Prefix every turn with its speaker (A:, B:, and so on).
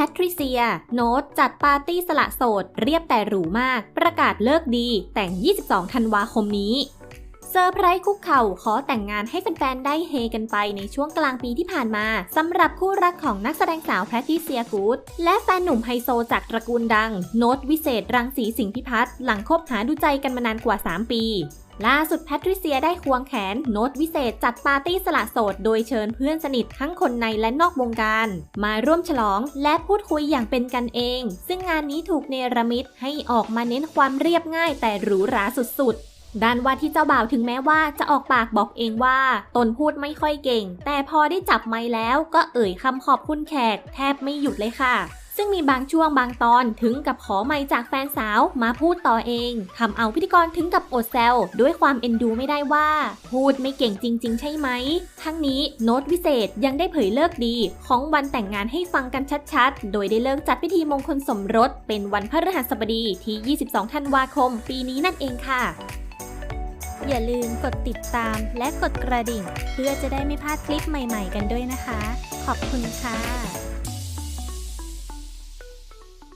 A: แพทริเซีย โนตจัดปาร์ตี้สละโสด เรียบแต่หรูมาก ประกาศเลิกดี แต่ง 22 ธันวาคมนี้ เซอร์ไพรส์คุกเข่าขอแต่งงานให้แฟนๆ ได้เฮกันไปในช่วงกลางปีที่ผ่านมาสำหรับคู่รักของนักแสดงสาวแพทริเซียกูดและแฟนหนุ่มไฮโซจากตระกูลดัง โนตวิเศษรังสีสิงห์พิพัฒน์หลังคบหาดูใจกันมานานกว่า 3 ปี ล่าสุดแพทริเซียได้ควงแขนโน้ตวิเศษจัดปาร์ตี้สละโสด โดยเชิญเพื่อนสนิททั้งคนในและนอกวงการ มาร่วมฉลองและพูดคุยอย่างเป็นกันเอง ซึ่งงานนี้ถูกเนรมิตให้ออกมาเน้นความเรียบง่ายแต่หรูหราสุดๆ ด้านว่าที่เจ้าบ่าวถึงแม้ว่าจะออกปากบอกเองว่า ตนพูดไม่ค่อยเก่ง แต่พอได้จับไม้แล้วก็เอ่ยคำขอบคุณแขก แทบไม่หยุดเลยค่ะ ซึ่งมีบางช่วงบางตอนถึงกับขอไมค์จากแฟนสาวมาพูดต่อเองทำเอาพิธีกรถึงกับอดแซวด้วยความเอ็นดูไม่ได้ว่า พูดไม่เก่งจริง ๆ ใช่ไหม ทั้งนี้โน้ตวิเศษยังได้เผยเลิกดี ของวันแต่งงานให้ฟังกันชัดๆ โดยได้เลิกจัดพิธีมงคลสมรส เป็นวันพฤหัสบดีที่ 22 ธันวาคม ปีนี้นั่นเองค่ะอย่าลืมกดติดตามและกดกระดิ่ง เพื่อจะได้ไม่พลาดคลิปใหม่ๆกันด้วยนะคะ ขอบคุณค่ะ